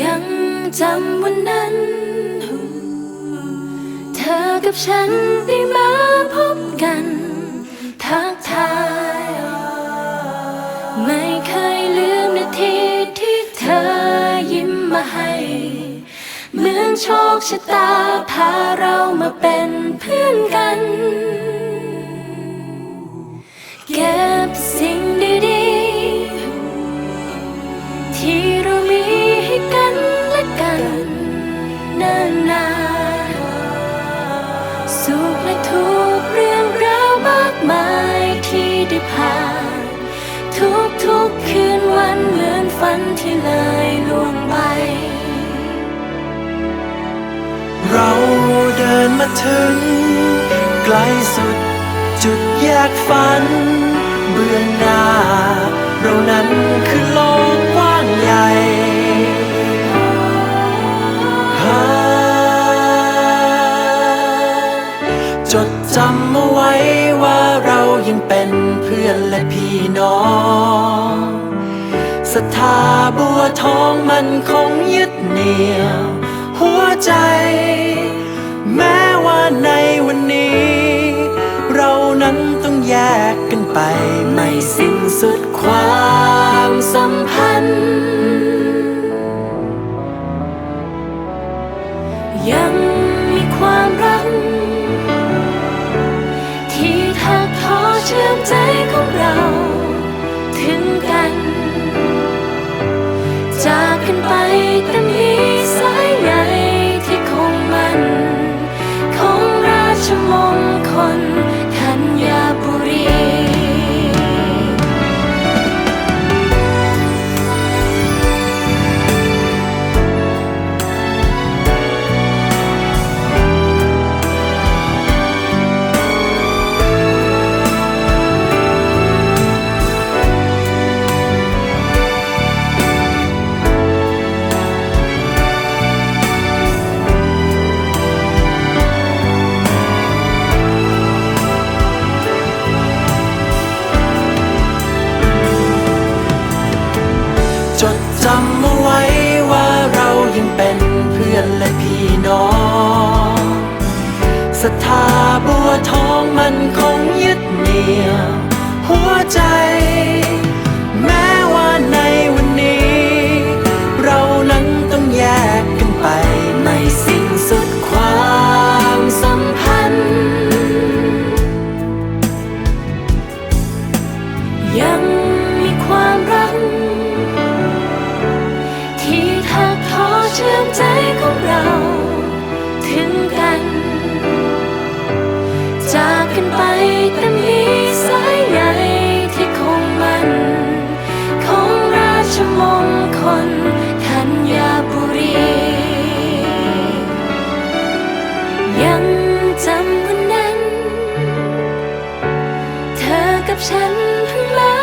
ยังจำวันนั้น เธอกับฉันได้มาพบกัน ทักทาย ไม่เคยลืมนาทีที่เธอยิ้มมาให้ เหมือนโชคชะตาพาเรามาเป็นเพื่อนกัน ถึง ไกลสุดจุดแยกฝัน เบื้องหน้า เรานั้นคือโลกกว้างใหญ่จดจำเอาไว้ว่าเรายังเป็นเพื่อนและพี่น้องศรัทธาบัวทองมันคงยึดเหนี่ยว หัวใจ นั้นต้องแยกกันไป ไม่สิ้นสุดความสัมพันธ์ ยังมีความรัก ที่ถักทอเชื่อมใจของเรา ศรัทธา ไปแต่มีสายใยที่คงมัน ของราชมงคลธัญบุรี ยังจำวันนั้น เธอกับฉันเพิ่งมา